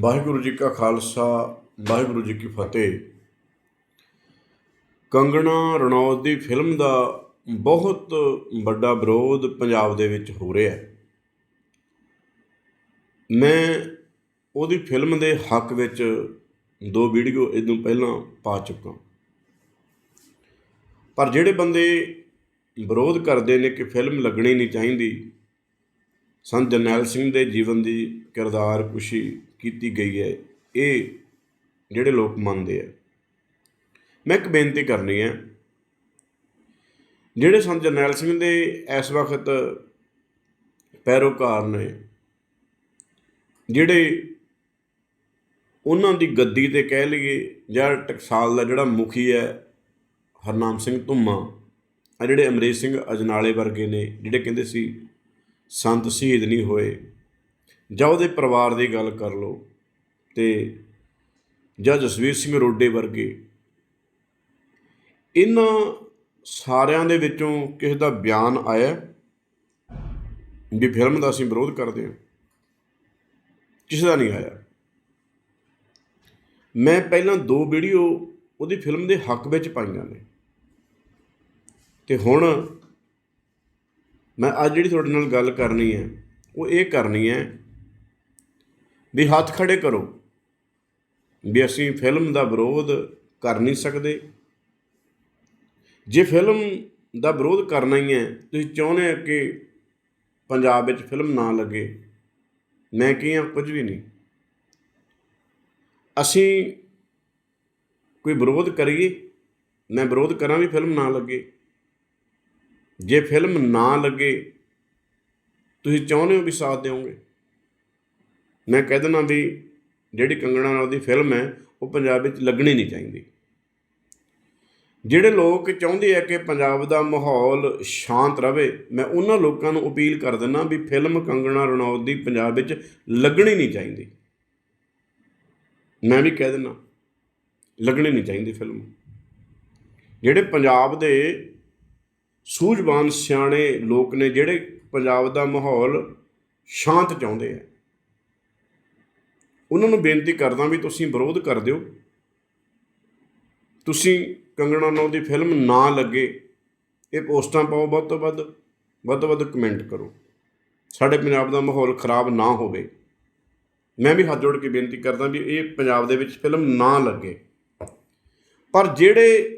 ਵਾਹਿਗੁਰੂ ਜੀ ਕਾ ਖਾਲਸਾ, ਵਾਹਿਗੁਰੂ ਜੀ ਕੀ ਫਤਿਹ। ਕੰਗਣਾ ਰਣੌਤ ਦੀ ਫਿਲਮ ਦਾ ਬਹੁਤ ਵੱਡਾ ਵਿਰੋਧ ਪੰਜਾਬ ਦੇ ਵਿੱਚ ਹੋ ਰਿਹਾ ਹੈ। ਮੈਂ ਉਹਦੀ ਫਿਲਮ ਦੇ ਹੱਕ ਵਿੱਚ ਦੋ ਵੀਡੀਓ ਇਹਦੋਂ ਪਹਿਲਾਂ ਪਾ ਚੁੱਕਾ ਪਰ ਜਿਹੜੇ ਬੰਦੇ ਵਿਰੋਧ ਕਰਦੇ ਨੇ ਕਿ ਫਿਲਮ ਲੱਗਣੀ ਨਹੀਂ ਚਾਹੀਦੀ, ਸੰਤ ਜਰਨੈਲ ਸਿੰਘ ਦੇ ਜੀਵਨ ਦੀ ਕਿਰਦਾਰ ਕੁਸ਼ੀ ਕੀਤੀ ਗਈ ਹੈ, ਇਹ ਜਿਹੜੇ ਲੋਕ ਮੰਨਦੇ ਆ। ਮੈਂ ਇੱਕ ਬੇਨਤੀ ਕਰਨੀ ਹੈ, ਜਿਹੜੇ ਸੰਤ ਜਰਨੈਲ ਸਿੰਘ ਦੇ ਇਸ ਵਕਤ ਪੈਰੋਕਾਰ ਨੇ, ਜਿਹੜੇ ਉਹਨਾਂ ਦੀ ਗੱਦੀ ਤੇ ਕਹਿ ਲਈਏ ਜਾਂ ਟਕਸਾਲ ਦਾ ਜਿਹੜਾ ਮੁਖੀ ਹੈ, ਹਰਨਾਮ ਸਿੰਘ ਧੁੰਮਾ, ਆ ਜਿਹੜੇ ਅਮਰੀਕ ਸਿੰਘ ਅਜਨਾਲੇ ਵਰਗੇ ਨੇ, ਜਿਹੜੇ ਕਹਿੰਦੇ ਸੀ, ਸੰਤ ਸ਼ਹੀਦ ਨਹੀਂ ਹੋਏ। ਜਾਂ ਉਹਦੇ ਪਰਿਵਾਰ ਦੀ ਗੱਲ ਕਰ ਲਓ ਤੇ ਜਾਂ ਜਸਵੀਰ ਸਿੰਘ ਰੋਡੇ ਵਰਗੇ, ਇਹਨਾਂ ਸਾਰਿਆਂ ਦੇ ਵਿੱਚੋਂ ਕਿਸੇ ਦਾ ਬਿਆਨ ਆਇਆ ਵੀ ਫਿਲਮ ਦਾ ਅਸੀਂ ਵਿਰੋਧ ਕਰਦੇ ਹਾਂ? ਕਿਸੇ ਦਾ ਨਹੀਂ ਆਇਆ। ਮੈਂ ਪਹਿਲਾਂ ਦੋ ਵੀਡੀਓ ਉਹਦੀ ਫਿਲਮ ਦੇ ਹੱਕ ਵਿੱਚ ਪਾਈਆਂ ਨੇ। ਤੇ ਹੁਣ ਮੈਂ ਅੱਜ ਜਿਹੜੀ ਤੁਹਾਡੇ ਨਾਲ ਗੱਲ ਕਰਨੀ ਹੈ, ਉਹ ਇਹ ਕਰਨੀ ਹੈ ਵੀ ਹੱਥ ਖੜੇ ਕਰੋ ਵੀ ਅਸੀਂ ਫਿਲਮ ਦਾ ਵਿਰੋਧ ਕਰ ਨਹੀਂ ਸਕਦੇ। ਜੇ ਫਿਲਮ ਦਾ ਵਿਰੋਧ ਕਰਨਾ ਹੀ ਹੈ, ਤੁਸੀਂ ਚਾਹੁੰਦੇ ਹੋ ਕਿ ਪੰਜਾਬ ਵਿੱਚ ਫਿਲਮ ਨਾ ਲੱਗੇ, ਮੈਂ ਕੀ ਹਾਂ? ਕੁਝ ਵੀ ਨਹੀਂ। ਅਸੀਂ ਕੋਈ ਵਿਰੋਧ ਕਰੀਏ, ਮੈਂ ਵਿਰੋਧ ਕਰਾਂ ਵੀ ਫਿਲਮ ਨਾ ਲੱਗੇ। ਜੇ ਫਿਲਮ ਨਾ ਲੱਗੇ, ਤੁਸੀਂ ਚਾਹੁੰਦੇ ਹੋ ਵੀ ਸਾਥ ਦਿਓਗੇ? ਮੈਂ ਕਹਿ ਦਿੰਦਾ ਵੀ ਜਿਹੜੀ ਕੰਗਣਾ ਨਾਲ ਦੀ ਫਿਲਮ ਹੈ, ਉਹ ਪੰਜਾਬ ਵਿੱਚ ਲੱਗਣੀ ਨਹੀਂ ਚਾਹੀਦੀ। ਜਿਹੜੇ ਲੋਕ ਚਾਹੁੰਦੇ ਆ ਕਿ ਪੰਜਾਬ ਦਾ ਮਾਹੌਲ ਸ਼ਾਂਤ ਰਵੇ, ਮੈਂ ਉਹਨਾਂ ਲੋਕਾਂ ਨੂੰ ਅਪੀਲ ਕਰ ਦਿੰਦਾ ਵੀ ਫਿਲਮ ਕੰਗਣਾ ਰਣੌਤ ਦੀ ਪੰਜਾਬ ਵਿੱਚ ਲੱਗਣੀ ਨਹੀਂ ਚਾਹੀਦੀ। ਮੈਂ ਵੀ ਕਹਿ ਦਿੰਦਾ, ਲੱਗਣੀ ਨਹੀਂ ਚਾਹੀਦੀ ਫਿਲਮ ਜਿਹੜੇ ਪੰਜਾਬ ਦੇ ਸੂਝਵਾਨ ਸਿਆਣੇ ਲੋਕ ਨੇ, ਜਿਹੜੇ ਪੰਜਾਬ ਦਾ ਮਾਹੌਲ ਸ਼ਾਂਤ ਚਾਹੁੰਦੇ ਆ ਉਹਨਾਂ ਨੂੰ ਬੇਨਤੀ ਕਰਦਾ ਵੀ ਤੁਸੀਂ ਵਿਰੋਧ ਕਰ ਦਿਓ। ਤੁਸੀਂ ਕੰਗਣਾ ਨੌ ਦੀ ਫਿਲਮ ਨਾ ਲੱਗੇ। ਇਹ ਪੋਸਟਾਂ ਪਾਓ, ਵੱਧ ਤੋਂ ਵੱਧ ਵੱਧ ਤੋਂ ਵੱਧ ਕਮੈਂਟ ਕਰੋ। ਸਾਡੇ ਪੰਜਾਬ ਦਾ ਮਾਹੌਲ ਖਰਾਬ ਨਾ ਹੋਵੇ। ਮੈਂ ਵੀ ਹੱਥ ਜੋੜ ਕੇ ਬੇਨਤੀ ਕਰਦਾ ਵੀ ਇਹ ਪੰਜਾਬ ਦੇ ਵਿੱਚ ਫਿਲਮ ਨਾ ਲੱਗੇ। ਪਰ ਜਿਹੜੇ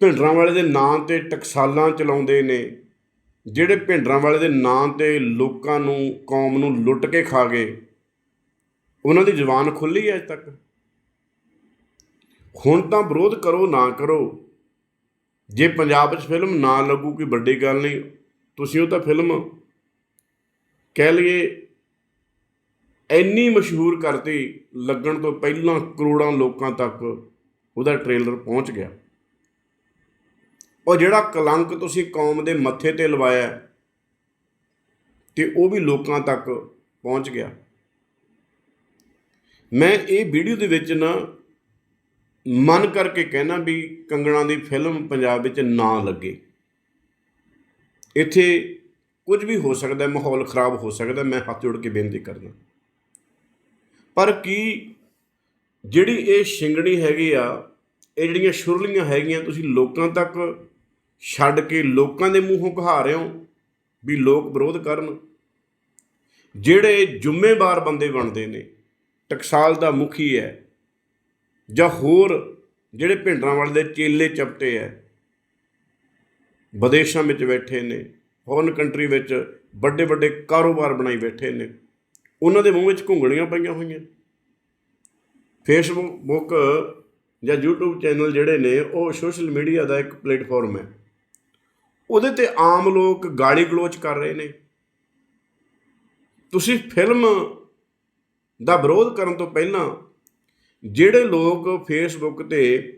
ਭਿੰਡਰਾਂ ਵਾਲੇ ਦੇ ਨਾਂ ਤੇ ਟਕਸਾਲਾਂ ਚਲਾਉਂਦੇ ਨੇ, ਜਿਹੜੇ ਭਿੰਡਰਾਂ ਵਾਲੇ ਦੇ ਨਾਂ ਤੇ ਲੋਕਾਂ ਨੂੰ, ਕੌਮ ਨੂੰ ਲੁੱਟ ਕੇ ਖਾ ਗਏ ਉਹਨਾਂ ਦੀ ਜ਼ੁਬਾਨ ਖੁੱਲੀ ਹੈ ਅਜ ਤੱਕ। ਹੁਣ ਤਾਂ ਵਿਰੋਧ ਕਰੋ, ਨਾ ਕਰੋ। ਜੇ ਪੰਜਾਬ 'ਚ ਫਿਲਮ ਨਾ ਲੱਗੂ, ਕੋਈ ਵੱਡੀ ਗੱਲ ਨਹੀਂ। ਤੁਸੀਂ ਉਹ ਤਾਂ ਫਿਲਮ ਕਹਿ ਲਈਏ, ਇੰਨੀ ਮਸ਼ਹੂਰ ਕਰਤੀ, ਲੱਗਣ ਤੋਂ ਪਹਿਲਾਂ ਕਰੋੜਾਂ ਲੋਕਾਂ ਤੱਕ ਉਹਦਾ ਟ੍ਰੇਲਰ ਪਹੁੰਚ ਗਿਆ। ਉਹ ਜਿਹੜਾ ਕਲੰਕ ਤੁਸੀਂ ਕੌਮ ਦੇ ਮੱਥੇ ਤੇ ਲਵਾਇਆ, ਤੇ ਉਹ ਵੀ ਲੋਕਾਂ ਤੱਕ ਪਹੁੰਚ ਗਿਆ। ਮੈਂ ਇਹ ਵੀਡੀਓ ਦੇ ਵਿੱਚ ਨਾ ਮਨ ਕਰਕੇ ਕਹਿਣਾ ਵੀ ਕੰਗਣਾ ਦੀ ਫਿਲਮ ਪੰਜਾਬ ਵਿੱਚ ਨਾ ਲੱਗੇ। ਇੱਥੇ ਕੁਝ ਵੀ ਹੋ ਸਕਦਾ ਮਾਹੌਲ ਖਰਾਬ ਹੋ ਸਕਦਾ ਮੈਂ ਹੱਥ ਜੋੜ ਕੇ ਬੇਨਤੀ ਕਰਦਾ। ਪਰ ਕੀ ਜਿਹੜੀ ਇਹ ਸ਼ਿੰਗਣੀ ਹੈਗੀ ਆ, ਇਹ ਜਿਹੜੀਆਂ ਸ਼ੁਰਲੀਆਂ ਹੈਗੀਆਂ, ਤੁਸੀਂ ਲੋਕਾਂ ਤੱਕ ਛੱਡ ਕੇ ਲੋਕਾਂ ਦੇ ਮੂੰਹੋਂ ਕਹਾ ਰਹੇ ਹੋ ਵੀ ਲੋਕ ਵਿਰੋਧ ਕਰਨ। ਜਿਹੜੇ ਜ਼ਿੰਮੇਵਾਰ ਬੰਦੇ ਬਣਦੇ ਨੇ ਟਕਸਾਲ ਦਾ ਮੁਖੀ ਹੈ ਜਾਂ ਹੋਰ ਜਿਹੜੇ ਭਿੰਡਰਾਂ ਵਾਲੇ ਦੇ ਚੇਲੇ ਚਪਟੇ ਹੈ। ਵਿਦੇਸ਼ਾਂ ਵਿੱਚ ਬੈਠੇ ਨੇ ਫੋਰਨ ਕੰਟਰੀ ਵਿੱਚ ਵੱਡੇ ਵੱਡੇ ਕਾਰੋਬਾਰ ਬਣਾਈ ਬੈਠੇ ਨੇ, ਉਹਨਾਂ ਦੇ ਮੂੰਹ ਵਿੱਚ ਘੁੰਗਣੀਆਂ ਪਈਆਂ ਹੋਈਆਂ। ਫੇਸਬੁੱਕ ਜਾਂ YouTube ਚੈਨਲ ਜਿਹੜੇ ਨੇ, ਉਹ ਸੋਸ਼ਲ ਮੀਡੀਆ ਦਾ ਇੱਕ ਪਲੇਟਫਾਰਮ ਹੈ। ਉਹਦੇ ਤੇ ਆਮ ਲੋਕ ਗਾਲੀ ਗਲੋਚ ਕਰ ਰਹੇ ਨੇ। ਤੁਸੀਂ ਫਿਲਮ ਦਾ ਵਿਰੋਧ ਕਰਨ ਤੋਂ ਪਹਿਲਾਂ ਜਿਹੜੇ ਲੋਕ ਫੇਸਬੁੱਕ ਤੇ,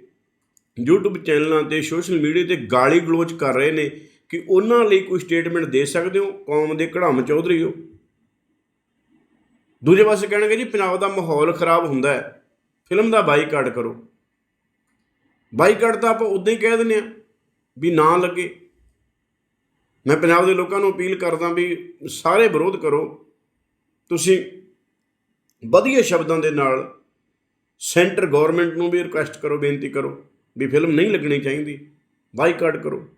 YouTube ਚੈਨਲਾਂ ਤੇ ਸੋਸ਼ਲ ਮੀਡੀਆ ਤੇ ਗਾਲੀ ਗਲੋਚ ਕਰ ਰਹੇ ਨੇ ਕਿ ਉਹਨਾਂ ਲਈ ਕੋਈ ਸਟੇਟਮੈਂਟ ਦੇ ਸਕਦੇ ਹੋ? ਕੌਮ ਦੇ ਕੜਾਮ ਚੌਧਰੀ ਹੋ। ਦੂਜੇ ਪਾਸੇ ਕਹਿਣਗੇ ਜੀ, ਪੰਜਾਬ ਦਾ ਮਾਹੌਲ ਖਰਾਬ ਹੁੰਦਾ ਹੈ। ਫਿਲਮ ਦਾ ਬਾਈਕਾਟ ਕਰੋ। ਬਾਈਕਾਟ ਤਾਂ ਆਪਾਂ ਉਦਾਂ ਹੀ ਕਹਿ ਦਿੰਦੇ ਆ ਵੀ ਨਾ ਲੱਗੇ। ਮੈਂ ਪੰਜਾਬ ਦੇ ਲੋਕਾਂ ਨੂੰ ਅਪੀਲ ਕਰਦਾ ਵੀ ਸਾਰੇ ਵਿਰੋਧ ਕਰੋ। ਤੁਸੀਂ ਵਧੀਆ ਸ਼ਬਦਾਂ ਦੇ ਨਾਲ ਸੈਂਟਰ ਗਵਰਨਮੈਂਟ ਨੂੰ ਵੀ ਰਿਕੁਐਸਟ ਕਰੋ, ਬੇਨਤੀ ਕਰੋ ਵੀ ਫਿਲਮ ਨਹੀਂ ਲੱਗਣੀ ਚਾਹੀਦੀ ਬਾਈਕਾਟ ਕਰੋ।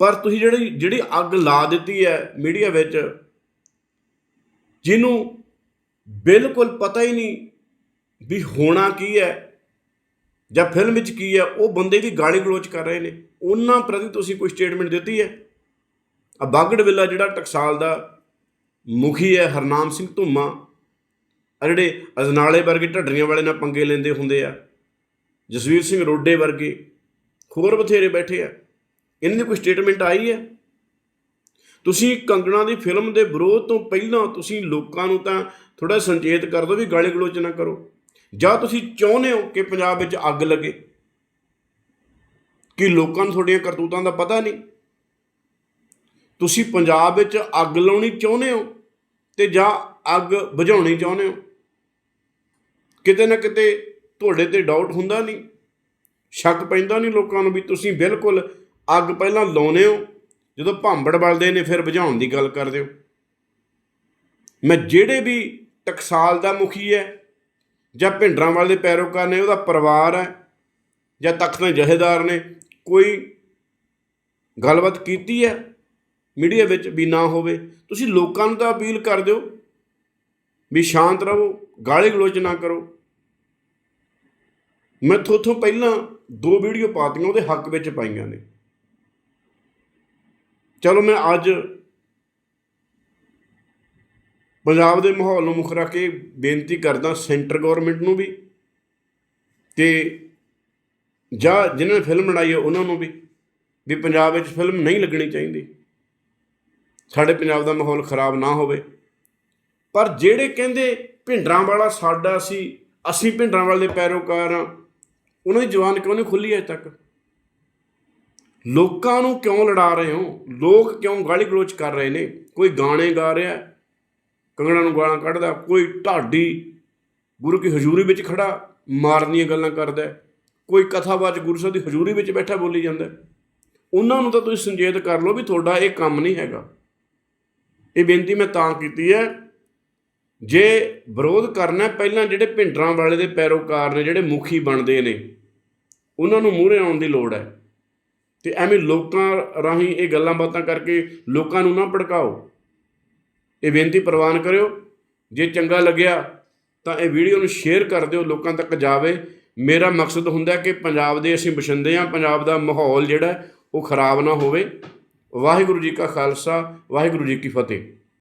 ਪਰ ਤੁਸੀਂ ਜਿਹੜੀ ਜਿਹੜੀ ਅੱਗ ਲਾ ਦਿੱਤੀ ਹੈ ਮੀਡੀਆ ਵਿੱਚ, ਜਿਹਨੂੰ ਬਿਲਕੁਲ ਪਤਾ ਹੀ ਨਹੀਂ ਵੀ ਹੋਣਾ ਕੀ ਹੈ ਜਾਂ ਫਿਲਮ ਵਿੱਚ ਕੀ ਹੈ, ਉਹ ਬੰਦੇ ਵੀ ਗਾਲੀ ਗਲੋਚ ਕਰ ਰਹੇ ਨੇ। ਉਹਨਾਂ ਪ੍ਰਤੀ ਤੁਸੀਂ ਕੋਈ ਸਟੇਟਮੈਂਟ ਦਿੱਤੀ ਹੈ? ਆ ਬਾਗੜ ਵਿਲਾ ਜਿਹੜਾ ਟਕਸਾਲ ਦਾ ਮੁਖੀ ਹੈ ਹਰਨਾਮ ਸਿੰਘ ਧੁੰਮਾ ਆ ਜਿਹੜੇ ਅਜਨਾਲੇ ਵਰਗੇ ਢੱਡਰੀਆਂ ਵਾਲੇ ਨਾਲ ਪੰਗੇ ਲੈਂਦੇ ਹੁੰਦੇ ਆ, ਜਸਵੀਰ ਸਿੰਘ ਰੋਡੇ ਵਰਗੇ, ਹੋਰ ਬਥੇਰੇ ਬੈਠੇ ਆ। ਇਹਨਾਂ ਦੀ ਕੋਈ ਸਟੇਟਮੈਂਟ ਆਈ ਹੈ? ਤੁਸੀਂ ਕੰਗਣਾ ਦੀ ਫਿਲਮ ਦੇ ਵਿਰੋਧ ਤੋਂ ਪਹਿਲਾਂ ਤੁਸੀਂ ਲੋਕਾਂ ਨੂੰ ਤਾਂ ਥੋੜਾ ਸੰਚੇਤ ਕਰ ਦਿਓ ਵੀ ਗਾਲੀ ਗਲੋਚ ਨਾ ਕਰੋ। ਜਾਂ ਤੁਸੀਂ ਚਾਹੁੰਦੇ ਹੋ ਕਿ ਪੰਜਾਬ ਵਿੱਚ ਅੱਗ ਲੱਗੇ? ਕਿ ਲੋਕਾਂ ਨੂੰ ਤੁਹਾਡੀਆਂ ਕਰਤੂਤਾਂ ਦਾ ਪਤਾ ਨਹੀਂ? ਤੁਸੀਂ ਪੰਜਾਬ ਵਿੱਚ ਅੱਗ ਲਾਉਣੀ ਚਾਹੁੰਦੇ ਹੋ ਤੇ ਜਾਂ ਅੱਗ ਬੁਝਾਉਣੀ ਚਾਹੁੰਦੇ ਹੋ? ਕਿਤੇ ਨਾ ਕਿਤੇ ਤੁਹਾਡੇ ਤੇ ਡਾਊਟ ਹੁੰਦਾ ਨਹੀਂ? ਸ਼ੱਕ ਪੈਂਦਾ ਨਹੀਂ ਲੋਕਾਂ ਨੂੰ ਵੀ ਤੁਸੀਂ ਬਿਲਕੁਲ ਅੱਗ ਪਹਿਲਾਂ ਲਾਉਨੇ ਹੋ, ਜਦੋਂ ਭਾਂਬੜ ਬਲਦੇ ਨੇ ਫਿਰ ਬੁਝਾਉਣ ਦੀ ਗੱਲ ਕਰਦੇ ਹੋ? ਮੈਂ ਜਿਹੜੇ ਵੀ ਟਕਸਾਲ ਦਾ ਮੁਖੀ ਹੈ, ਜਾਂ ਭਿੰਡਰਾਂ ਵਾਲੇ ਪੈਰੋਕਾਰ ਨੇ, ਉਹਦਾ ਪਰਿਵਾਰ ਹੈ, ਜਾਂ ਤਖਤ ਦੇ ਜਹੇਦਾਰ ਨੇ, ਕੋਈ ਗੱਲਬਾਤ ਕੀਤੀ ਹੈ? ਮੀਡੀਆ ਵਿੱਚ ਵੀ ਨਾ ਹੋਵੇ। ਤੁਸੀਂ ਲੋਕਾਂ ਨੂੰ ਤਾਂ ਅਪੀਲ ਕਰ ਦਿਓ ਵੀ ਸ਼ਾਂਤ ਰਹੋ, ਗਾਲੀ ਗਲੋਚ ਨਾ ਕਰੋ। ਮੈਂ ਥੋਥੋਂ ਪਹਿਲਾਂ ਦੋ ਵੀਡੀਓ ਪਾਤੀਆਂ, ਉਹਦੇ ਹੱਕ ਵਿੱਚ ਪਾਈਆਂ ਨੇ। ਚਲੋ ਮੈਂ ਅੱਜ ਪੰਜਾਬ ਦੇ ਮਾਹੌਲ ਨੂੰ ਮੁੱਖ ਰੱਖ ਕੇ ਬੇਨਤੀ ਕਰਦਾ ਸੈਂਟਰ ਗਵਰਨਮੈਂਟ ਨੂੰ ਵੀ ਤੇ ਜਾਂ ਜਿਨ੍ਹਾਂ ਨੇ ਫਿਲਮ ਬਣਾਈ ਹੈ, ਉਹਨਾਂ ਨੂੰ ਵੀ ਵੀ ਪੰਜਾਬ ਵਿੱਚ ਫਿਲਮ ਨਹੀਂ ਲੱਗਣੀ ਚਾਹੀਦੀ। ਸਾਡੇ ਪੰਜਾਬ ਦਾ ਮਾਹੌਲ ਖਰਾਬ ਨਾ ਹੋਵੇ। ਪਰ ਜਿਹੜੇ ਕਹਿੰਦੇ ਭਿੰਡਰਾਂ ਵਾਲਾ ਸਾਡਾ ਸੀ ਅਸੀਂ ਭਿੰਡਰਾਂ ਵਾਲੇ ਦੇ ਪੈਰੋਕਾਰ ਹਾਂ ਉਹਨਾਂ ਦੀ ਜਵਾਨ ਕਿਉਂ ਨਹੀਂ ਖੁੱਲੀ ਅਜੇ ਤੱਕ? ਲੋਕਾਂ ਨੂੰ ਕਿਉਂ ਲੜਾ ਰਹੇ ਹੋ? ਲੋਕ ਕਿਉਂ ਗਾਲੀ ਗਲੋਚ ਕਰ ਰਹੇ ਨੇ? ਕੋਈ ਗਾਣੇ ਗਾ ਰਿਹਾ ਹੈ, ਕੰਗਣਾ ਨੂੰ ਗਾਲਾਂ ਕੱਢਦਾ ਕੋਈ ਢਾਡੀ ਗੁਰੂ ਕੀ ਹਜ਼ੂਰੀ ਵਿੱਚ ਖੜਾ ਮਾਰਨ ਦੀਆਂ ਗੱਲਾਂ ਕਰਦਾ ਕੋਈ ਕਥਾਵਾਚ ਗੁਰੂ ਸਾਹਿਬ ਦੀ ਹਜ਼ੂਰੀ ਵਿੱਚ ਬੈਠਾ ਬੋਲੀ ਜਾਂਦਾ। ਉਹਨਾਂ ਨੂੰ ਤਾਂ ਤੁਸੀਂ ਸੰਜੇਤ ਕਰ ਲਓ ਵੀ ਤੁਹਾਡਾ ਇਹ ਕੰਮ ਨਹੀਂ ਹੈਗਾ। ਇਹ ਬੇਨਤੀ ਮੈਂ ਤਾਂ ਕੀਤੀ ਹੈ ਜੇ ਵਿਰੋਧ ਕਰਨਾ ਪਹਿਲਾਂ ਜਿਹੜੇ ਭਿੰਡਰਾਂ ਵਾਲੇ ਦੇ ਪੈਰੋਕਾਰ ਨੇ, ਜਿਹੜੇ ਮੁਖੀ ਬਣਦੇ ਨੇ, ਉਹਨਾਂ ਨੂੰ ਮੂਹਰੇ ਆਉਣ ਦੀ ਲੋੜ ਹੈ। ਤੇ ਐਵੇਂ ਲੋਕਾਂ ਰਾਹੀਂ ਇਹ ਗੱਲਾਂ ਬਾਤਾਂ ਕਰਕੇ ਲੋਕਾਂ ਨੂੰ ਨਾ ਭੜਕਾਓ। ਇਹ ਬੇਨਤੀ ਪ੍ਰਵਾਨ ਕਰਿਓ। ਜੇ ਚੰਗਾ ਲੱਗਿਆ, ਤਾਂ ਇਹ ਵੀਡੀਓ ਨੂੰ ਸ਼ੇਅਰ ਕਰ ਦਿਓ, ਲੋਕਾਂ ਤੱਕ ਜਾਵੇ। ਮੇਰਾ ਮਕਸਦ ਹੁੰਦਾ ਕਿ ਪੰਜਾਬ ਦੇ ਅਸੀਂ ਬਸ਼ਿੰਦੇ ਹਾਂ, ਪੰਜਾਬ ਦਾ ਮਾਹੌਲ ਜਿਹੜਾ ਉਹ ਖਰਾਬ ਨਾ ਹੋਵੇ। ਵਾਹਿਗੁਰੂ ਜੀ ਕਾ ਖਾਲਸਾ, ਵਾਹਿਗੁਰੂ ਜੀ ਕੀ ਫਤਿਹ।